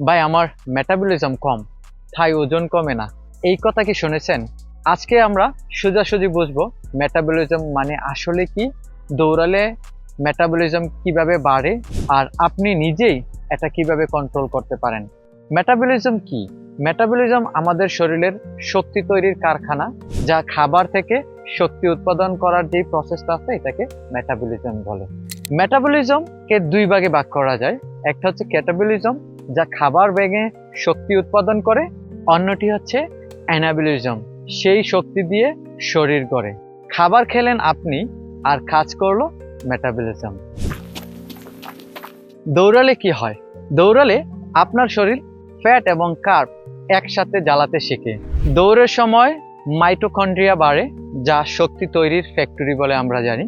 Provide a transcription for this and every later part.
ভাই, আমার মেটাবলিজম কম, তাই ওজন কমে না। এই কথা কি শুনেছেন? আজকে আমরা সোজাসুজি বুঝব মেটাবলিজম মানে আসলে কি, দৌড়ালে মেটাবলিজম কীভাবে বাড়ে, আর আপনি নিজেই এটা কীভাবে কন্ট্রোল করতে পারেন। মেটাবলিজম কি? মেটাবলিজম আমাদের শরীরের শক্তি তৈরির কারখানা, যা খাবার থেকে শক্তি উৎপাদন করার যে প্রসেসটা আছে, এটাকে মেটাবলিজম বলে। মেটাবলিজমকে দুই ভাগে ভাগ করা যায়। একটা হচ্ছে ক্যাটাবলিজম যা খাবার ভেঙে শক্তি উৎপাদন করে, অন্যটি হচ্ছে অ্যানাবলিজম। সেই শক্তি দিয়ে শরীর গড়ে। খাবার খেলেন আপনি আর কাজ করল মেটাবলিজম। দৌড়ালে কি হয়? দৌড়ালে আপনার শরীর ফ্যাট এবং কার্ব একসাথে জ্বালাতে শেখে। দৌড়ের সময় মাইটোকন্ড্রিয়া বাড়ে, যা শক্তি তৈরির ফ্যাক্টরি বলে আমরা জানি।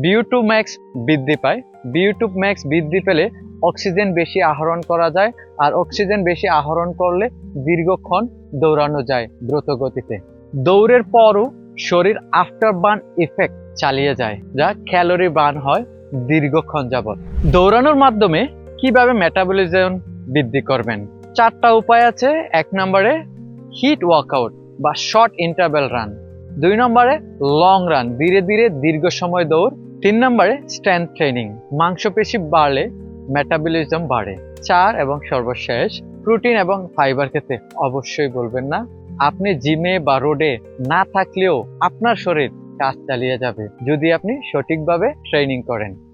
বিউ টু ম্যাক্স বৃদ্ধি পায়। বিউ টু ম্যাক্স বৃদ্ধি পেলে অক্সিজেন বেশি আহরণ করা যায় আর অক্সিজেন বেশি আহরণ করলে দীর্ঘক্ষণ দৌড়ানো যায় দ্রুত গতিতে দৌড়ের পরও শরীর আফটার বার্ন ইফেক্ট চালিয়ে যায়, যা ক্যালোরি বার্ন হয় দীর্ঘক্ষণ যাবত দৌড়ানোর মাধ্যমে কীভাবে মেটাবলিজম বৃদ্ধি করবেন? চারটা উপায় আছে। এক নম্বরে হিট ওয়ার্কআউট বা শর্ট ইন্টারভেল রান দুই নম্বরে লং রান ধীরে ধীরে দীর্ঘ সময় দৌড়। তিন নম্বরে স্ট্রেংথ ট্রেনিং মাংসপেশি বাড়লে মেটাবলিজম বাড়ে। চার এবং সর্বশেষ প্রোটিন এবং ফাইবার খেতে অবশ্যই বলবেন না। আপনি জিমে বা রোডে না থাকলেও আপনার শরীর কাজ চালিয়ে যাবে, যদি আপনি সঠিকভাবে ট্রেনিং করেন।